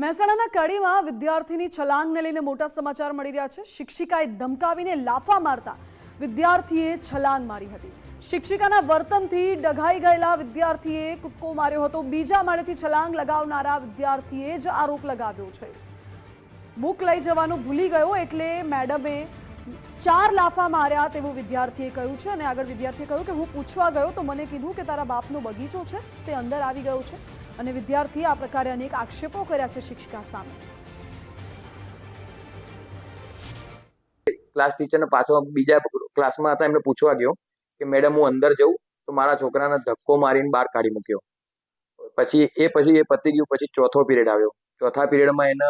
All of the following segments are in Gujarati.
મહેસાણાના કડીમાં વિદ્યાર્થીની છલાંગને લઈને મોટા સમાચાર મળી રહ્યા છે. શિક્ષિકાએ ધમકાવીને લાફા મારતા વિદ્યાર્થીએ છલાંગ મારી હતી. શિક્ષિકાના વર્તનથી ડઘાઈ ગયેલા વિદ્યાર્થીએ કૂદકો માર્યો હતો. બીજા માળેથી છલાંગ લગાવનારા વિદ્યાર્થીએ જ આરોપ લગાવ્યો છે. બુક લઈ જવાનું ભૂલી ગયો એટલે મેડમે ચાર લાફા માર્યા તેવું વિદ્યાર્થીએ કહ્યું છે. અને આગળ વિદ્યાર્થીએ કહ્યું કે હું પૂછવા ગયો તો મને કીધું કે તારા બાપનો બગીચો છે. તે અંદર આવી ગયો છે. અને વિદ્યાર્થીએ આ પ્રકારે અનેક આક્ષેપો કર્યા છે શિક્ષિકા સામે. ક્લાસ ટીચરને પાછો બીજા ક્લાસમાં હતા, એમને પૂછવા ગયો કે, મેડમ, હું અંદર જઉં તો મારા છોકરાને ધક્કો મારીને બહાર કાઢી મૂક્યો. પછી એ પછી એ પતી ગયું, પછી ચોથો પીરિયડ આવ્યો. ચોથા પીરિયડમાં એને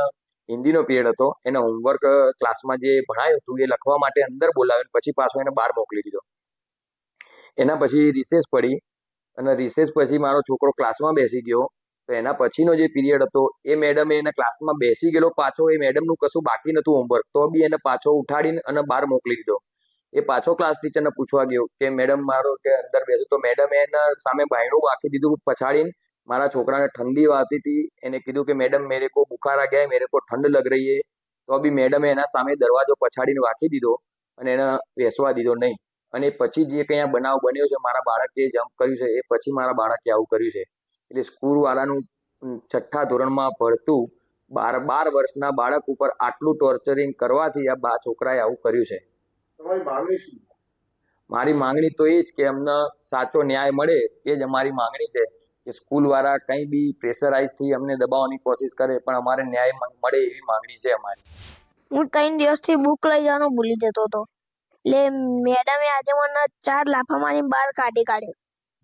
હિન્દીનો પીરિયડ હતો. એને હોમવર્ક ક્લાસમાં જે ભણાયું હતું એ લખવા માટે અંદર બોલાવ્યો પછી પાછો એને બહાર મોકલી દીધો. એના પછી રિસેસ પડી અને રિસેસ પછી મારો છોકરો ક્લાસમાં બેસી ગયો તો એના પછીનો જે પિરિયડ હતો, એ મેડમે એના ક્લાસમાં બેસી ગયેલો પાછો. એ મેડમનું કશું બાકી નહોતું હોમવર્ક તો બી એને પાછો ઉઠાડીને અને બહાર મોકલી દીધો. એ પાછો ક્લાસ ટીચરને પૂછવા ગયો કે મેડમ મારો કે અંદર બેસો. તો મેડમે એના સામે બાયણું વાંકી દીધું પછાડીને. મારા છોકરાને ઠંડી વાતી હતી. એને કીધું કે મેડમ મેરે કો બુખાર આ ગયા મેરે કો ઠંડ લગ રહી હે. તો બી મેડમે એના સામે દરવાજો પછાડીને વાંકી દીધો અને એને બેસવા દીધો નહીં. અને પછી જે કંઈ બનાવ બન્યો છે, મારા બાળકે જમ્પ કર્યું છે, એ પછી મારા બાળકે આવું કર્યું છે. એટલે સ્કૂલવાળાનું છઠ્ઠા ધોરણમાં ભણતું બાર બાર વર્ષના બાળક ઉપર આટલું ટોર્ચરિંગ કરવાથી આ બા છોકરાએ આવું કર્યું છે. તમારી માંગણી શું મારી માંગણી તો એ જ કે અમને સાચો ન્યાય મળે એ જ અમારી માંગણી છે કે સ્કૂલવાળા કંઈ બી પ્રેશરાઇઝથી અમને દબાવવાની કોશિશ કરે પણ અમારે ન્યાય મળે એવી માંગણી છે અમારી. હું ત્રણ દિવસથી બુક લઈ જવાનું ભૂલી જતો હતો. એટલે મેડમે આજે મને ચાર લાફા મારી બહાર કાઢી કાઢ્યો.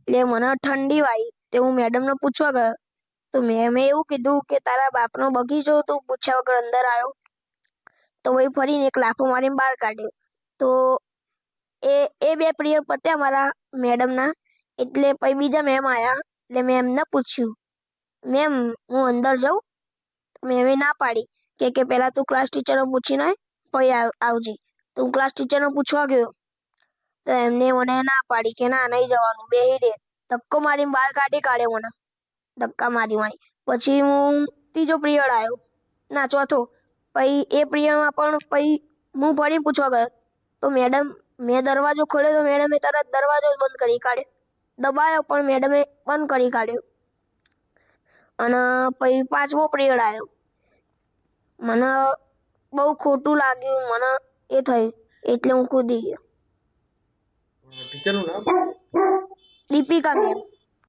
એટલે મને ઠંડી વાઈ તે હું મેડમને પૂછવા ગયો. તો મેમે એવું કીધું કે તારા બાપનો બગીચો તું પૂછ્યા વગર અંદર આવ્યો. તો વળી ફરીને એક લાફો મારીને બહાર કાઢ્યો. તો એ એ બે પ્રિયર પત્યા મારા મેડમના. એટલે પછી બીજા મેમ આવ્યા એટલે મેં એમને પૂછ્યું મેમ હું અંદર જાઉં? મેમે ના પાડી કે કે પહેલાં તું ક્લાસ ટીચરને પૂછીને પછી આવજે. તો હું ક્લાસ ટીચરને પૂછવા ગયો. તો એમને મને ના પાડી કે, ના, નહીં જવાનું બે રહે ધક્કો મારીને બહાર કાઢી કાઢ્યો મને. ધક્કા મારી મારી. પછી હું ત્રીજો પિરિયડ આવ્યો. ના, ચોથો. પછી એ પિરિયડમાં પણ પછી હું ફરી પૂછવા ગયો. તો મેડમ, મેં દરવાજો ખોલ્યો તો મેડમે તરત દરવાજો જ બંધ કરી કાઢ્યો. દબાયો પણ મેડમે બંધ કરી કાઢ્યો. અને પછી પાંચમો પિરિયડ આવ્યો. મને બહુ ખોટું લાગ્યું. મને એ થયું. એટલે હું કૂદી ગયો. ટીચરનું નામ? દીપિકા મેમ